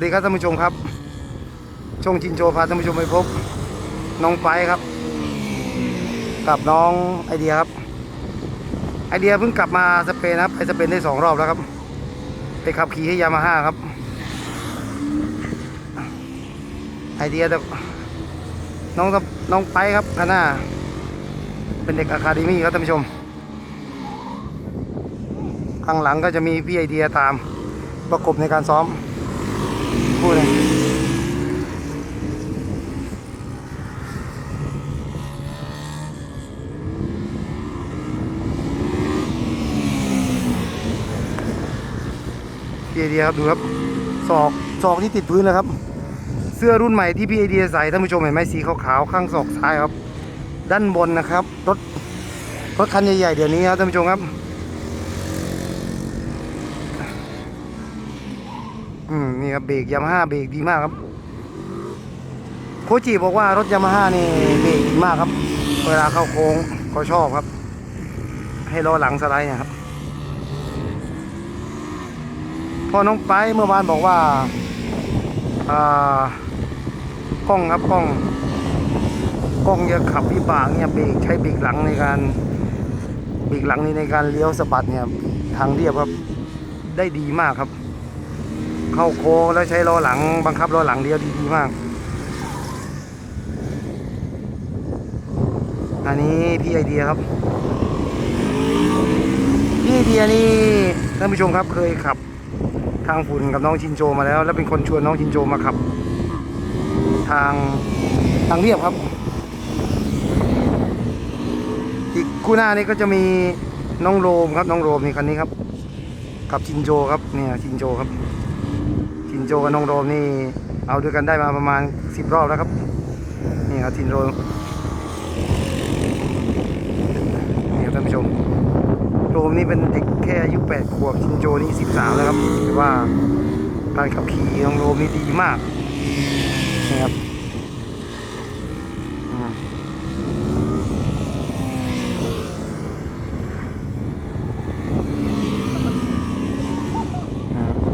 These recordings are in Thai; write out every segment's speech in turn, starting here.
สวัสดีครับท่านผู้ชมครับ ช่องจินโจพาท่านผู้ชมไปพบน้องไปครับ กับน้องไอเดียครับ ไอเดียเพิ่งกลับมาสเปนครับไปสเปนได้สองรอบแล้วครับ ไปขับขี่ให้ยามาฮ่าครับ ไอเดียแต่น้องน้องไปครับข้างหน้า เป็นเด็กอะคาเดมี่ครับท่านผู้ชม ข้างหลังก็จะมีพี่ไอเดียตามประกบในการซ้อม พูดเลยพี่ไอเดียครับดูครับศอกศอกที่ติดพื้นนะครับ เสื้อรุ่นใหม่ที่พี่ไอเดียใส่ท่านผู้ชมเห็นไหมสีขาวๆข้างศอกซ้ายครับ ด้านบนนะครับรถรถคันใหญ่ๆเดี๋ยวนี้ครับท่านผู้ชมครับ อืมนี่ครับเบรกยามาฮ่าเบรกดีมากครับ โคจิบอกว่ารถยามาฮ่านี่เบรกดีมากครับ เวลาเข้าโค้งเขาชอบครับ ให้ล้อหลังสไลด์เนะครับพอน้องไปเมื่อวานบอกว่าอ่ากล้องครับกล้อง กล้องจะขับวิบากเนี่ยเบรกใช้เบรกหลังในการเบรกหลังนี่ในการเลี้ยวสะบัดเนี่ยทางเรียบครับได้ดีมากครับ เข้าโค้งแล้วใช้ล้อหลังบังคับล้อหลังเดียวดีดีมาก อันนี้พี่ไอเดียครับ พี่ไอเดียนี่ท่านผู้ชมครับเคยขับทางฝุ่นกับน้องชินโจมาแล้ว แล้วเป็นคนชวนน้องชินโจมาขับ ทางทางเรียบครับ อีกคู่หน้านี้ก็จะมีน้องโรมครับน้องโรมนี่คันนี้ครับกับชินโจครับเนี่ยชินโจครับ โจกับน้องโรมนี่เอาด้วยกันได้มาประมาณสิบรอบแล้วครับ นี่ครับชินโรมนี่ครับท่านผู้ชม โรมนี่เป็นเด็กแค่อายุแปดขวบชินโจนี่สิบสามแล้วครับแต่ว่าการขับขี่น้องโรมนี่ดีมากนี่ครับ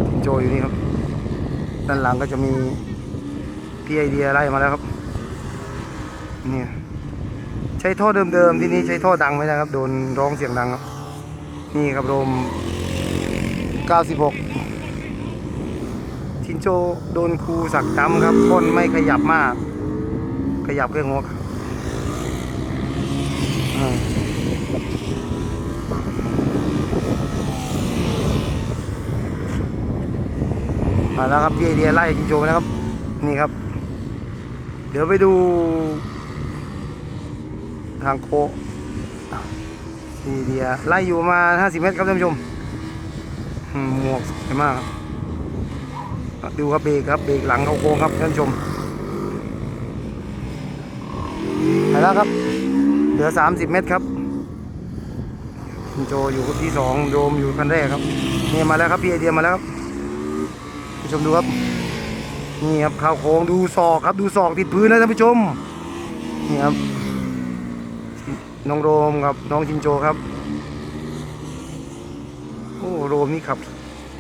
ชินโจอยู่นี่ครับ ด้านหลังก็จะมีพี่ไอเดียไล่มาแล้วครับนี่ใช้ท่อเดิมๆที่นี่ใช้ท่อดังไม่ได้ครับ โดนร้องเสียงดังครับ นี่ครับโรม96ชินโจโดนครูสักจำครับคนไม่ขยับมาก ขยับแค่หัว มาแล้วครับพี่ไอเดียไล่ชินโจมาแล้วครับ นี่ครับ เดี๋ยวไปดู ทางโคพี่ไอเดียไล่อยู่ประมา50เมตรครับท่านผู้ชมหมวกสวยมากดูครับเบรกครับเบรกหลังเขาโค้งครับท่านผู้ชมไปแล้วครับ เหลือ30เมตรครับชินโจอยู่ที่สองโดมอยู่คันแรกครับนี่มาแล้วครับพี่ไอเดียมาแล้วครับ ผู้ชมดูครับ นี่ครับข้าวโค้งดูศอกครับ ดูศอกติดพื้นนะท่านผู้ชม นี่ครับ น้องโรมกับ น้องชินโจครับ โอ้โรมนี่ขับ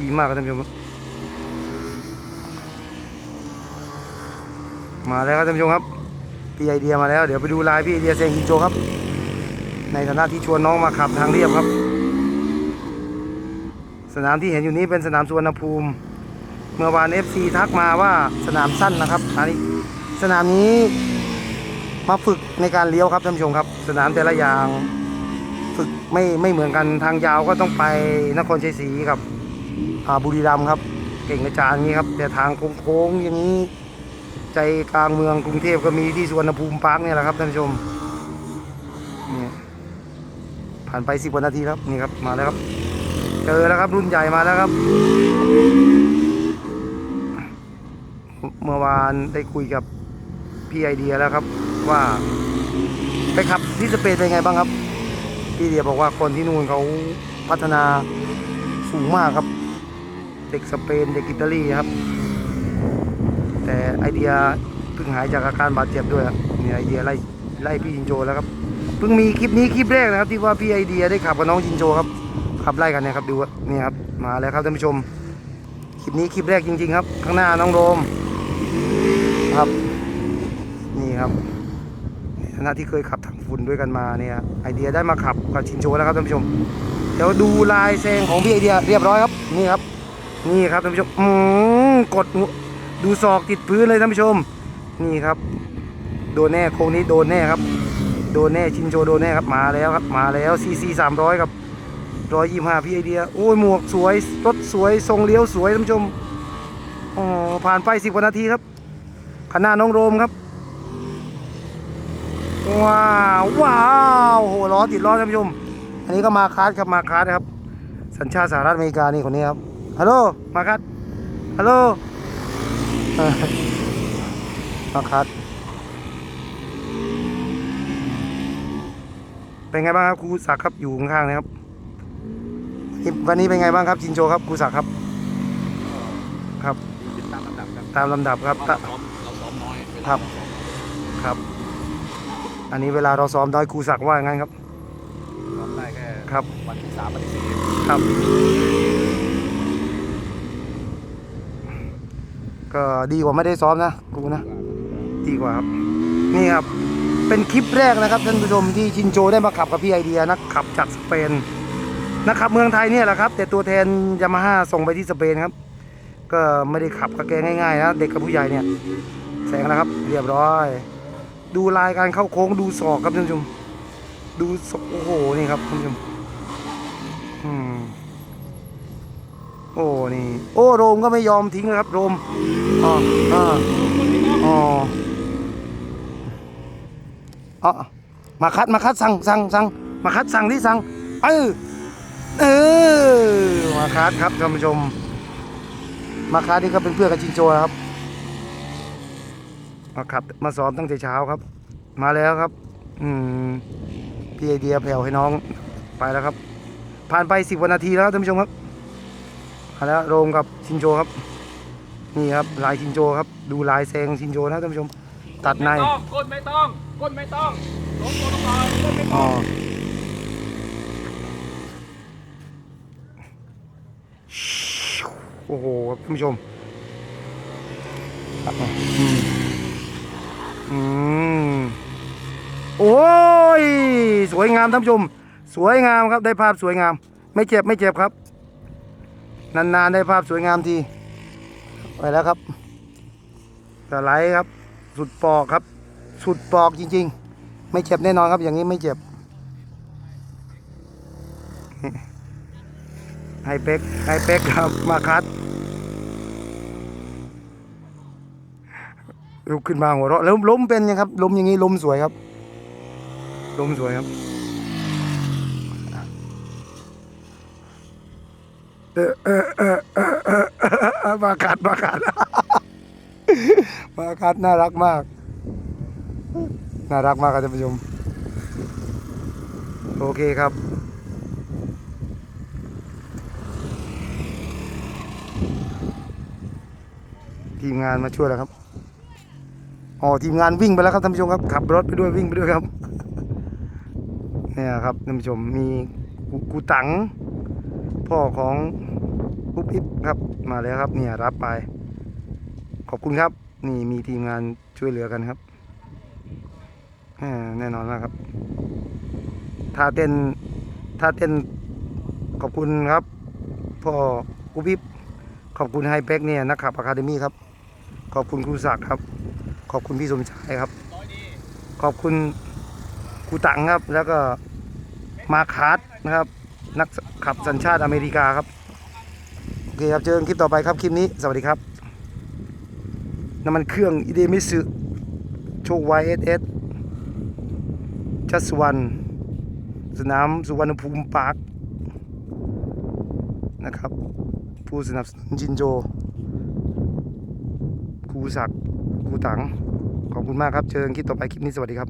ดีมากครับท่านผู้ชม มาแล้วครับท่านผู้ชมครับ พี่ไอเดียมาแล้ว เดี๋ยวไปดูลายพี่ไอเดียเซงชินโจครับ ในฐานะที่ชวนน้องมาขับทางเรียบครับสนามที่เห็นอยู่นี้เป็นสนามสุวรรณภูมิ เมื่อวาน FC ทักมาว่าสนามสั้นนะครับอันนี้สนามนี้มาฝึกในการเลี้ยวครับท่านผู้ชมครับ สนามแต่ละอย่างฝึกไม่ไม่เหมือนกันทางยาวก็ต้องไปนครชัยศรีกับบุรีรัมย์ครับ เก่งอาจารย์อย่างนี้ครับ แต่ทางโค้งๆอย่างนี้ ใจกลางเมืองกรุงเทพก็มีที่สุวรรณภูมิพาร์คเนี่ยแหละครับท่านผู้ชมนี่ผ่านไปสิบกว่านาทีครับนี่ครับมาแล้วครับ เจอแล้วครับรุ่นใหญ่มาแล้วครับ เมื่อวานได้คุยกับพี่ไอเดียแล้วครับ ว่าไปขับที่สเปนเป็นไงบ้างครับ พี่ไอเดียบอกว่าคนที่นู่นเขาพัฒนาสูงมากครับ เด็กสเปนเด็กอิตาลีครับ แต่ไอเดียเพิ่งหายจากอาการบาดเจ็บด้วยครับเนี่ยไอเดียไล่ไล่พี่จินโจแล้วครับเพิ่งมีคลิปนี้คลิปแรกนะครับ ที่ว่าพี่ไอเดียได้ขับกับน้องจินโจครับขับไล่กันนะครับดูนี่ครับมาแล้วครับท่านผู้ชมคลิปนี้คลิปแรกจริง ๆ ครับ ข้างหน้าน้องโรม นี่ครับฐานะที่เคยขับถังฝุ่นด้วยกันมาเนี่ยไอเดียได้มาขับกับชินโจแล้วครับท่านผู้ชม เดี๋ยวดูลายแซงของพี่ไอเดียเรียบร้อยครับนี่ครับ นี่ครับท่านผู้ชมอืมกดดูศอกติดพื้นเลยท่านผู้ชม นี่ครับ โดนแน่โค้งนี้โดนแน่ครับ โดนแน่ชินโจโดนแน่ครับมาแล้วครับมาแล้วซีซีสามร้อยครับร้อยยี่ห้าพี่ไอเดียโอ้ยหมวกสวยรถสวยทรงเลี้ยวสวยท่านผู้ชมอ๋อผ่านไปสิบกว่านาทีครับขางหนาน้องโรมครับ ว้าวว้าวโหล้อติดล้อท่านผู้ชมอันนี้ก็มาคาร์ดครับมาคาร์ดนะครับ สัญชาติสหรัฐอเมริกานี่คนนี้ครับฮัลโหลมาคาร์ดฮัลโหลเออมาคาร์ดเป็นไงบ้างครับครูศักดิ์ครับอยู่ข้างๆนะครับวันนี้วันนี้เป็นไงบ้างครับจินโจครับครูศักดิ์ครับครับตามลำดับครับตามลำดับครับเราตะซ้อมเราซ้อมน้อยเวลาครับครับ อันนี้เวลาเราซ้อมน้อยครูศักดิ์ว่าอย่างนั้นครับ ซ้อมได้แค่ครับ วันที่สามวันที่สี่ครับ ก็ดีกว่าไม่ได้ซ้อมนะครูนะ ดีกว่าครับ นี่ครับ เป็นคลิปแรกนะครับท่านผู้ชมที่ชินโจได้มาขับกับพี่ไอเดียนักขับจากสเปนนักขับเมืองไทยเนี่ยแหละครับ แต่ตัวแทนยามาฮ่าส่งไปที่สเปนครับ ก็ไม่ได้ขับกับแกง่ายๆนะเด็กกับผู้ใหญ่เนี่ยแสงแล้วครับ เรียบร้อย ดูลายการเข้าโค้งดูศอกครับท่านผู้ชม ดูศอกโอ้โหนี่ครับท่านผู้ชมอืมโอ้นี่โอ้โรมก็ไม่ยอมทิ้งนะครับโรมอ๋ออ๋ออ๋ออ๋อมาคัดมาคัดสั่งสั่งสั่งมาคัดสั่งที่สั่งเออเออมาคัดครับท่านผู้ชม มาคัดนี่ก็เป็นเพื่อนกับจินโจนะครับ มาขับมาซ้อมตั้งแต่เช้าครับ มาแล้วครับ อืมพี่ไอเดียแผ่วให้น้องไปแล้วครับ ผ่านไปสิบวันนาทีแล้วท่านผู้ชมครับมาแล้วโรมกับชินโจครับ นี่ครับลายชินโจครับ ดูลายแซงชินโจนะท่านผู้ชม ตัดในไม่ต้องก้นไม่ต้องก้นไม่ต้องลงตัวลงไปก้นไม่ต้อ๋อองโอ้โหครับท่านผู้ชมตัดมา อืมโอ้ย สวยงามท่านผู้ชม สวยงามครับได้ภาพสวยงาม ไม่เจ็บไม่เจ็บครับ นานๆได้ภาพสวยงามทีไปแล้วครับสไลด์ครับ สุดปอกครับ สุดปอกจริง ๆ ไม่เจ็บแน่นอนครับ อย่างนี้ไม่เจ็บไฮเป็กไฮเป็กครับมาคัด ลุกขึ้นมาหัวเราะแล้วล้มเป็นยังครับล้มอย่างนี้ล้มสวยครับล้มสวยครับเออเออเออเออเออมาคัดมาคัดมาคัดน่ารักมาก น่ารักมากครับท่านผู้ชมโอเคครับทีมงานมาช่วยแล้วครับ อ๋อทีมงานวิ่งไปแล้วครับท่านผู้ชมครับขับรถไปด้วยวิ่งไปด้วยครับเนี่ยครับท่านผู้ชมมีกูตังพ่อของปุ๊บอิบครับมาแล้วครับเนี่ยรับไป ขอบคุณครับ นี่มีทีมงานช่วยเหลือกันครับแน่นอนมากครับท่าเต้นท่าเต้นขอบคุณครับพ่อปุ๊บอิบขอบคุณไฮเป็กเนี่ยนักขับอะคาเดมี่ครับ ขอบคุณครูศักดิ์ครับ อบคุณพี่สมชายครับ ขอบคุณครูตังครับ แล้วก็มาคาร์ดนะครับ นักขับสัญชาติอเมริกาครับ โอเคครับ เจอกันคลิปต่อไปครับ คลิปนี้ สวัสดีครับ น้ำมันเครื่องอิเดมิสึโชคไวเอสเอสชัสวันสนามสุวรรณภูมิปาร์คนะครับ ผู้สนับสนุนจินโจครูศักดิ์ครูตัง ขอบคุณมากครับ เชิญคลิปต่อไปคลิปนี้สวัสดีครับ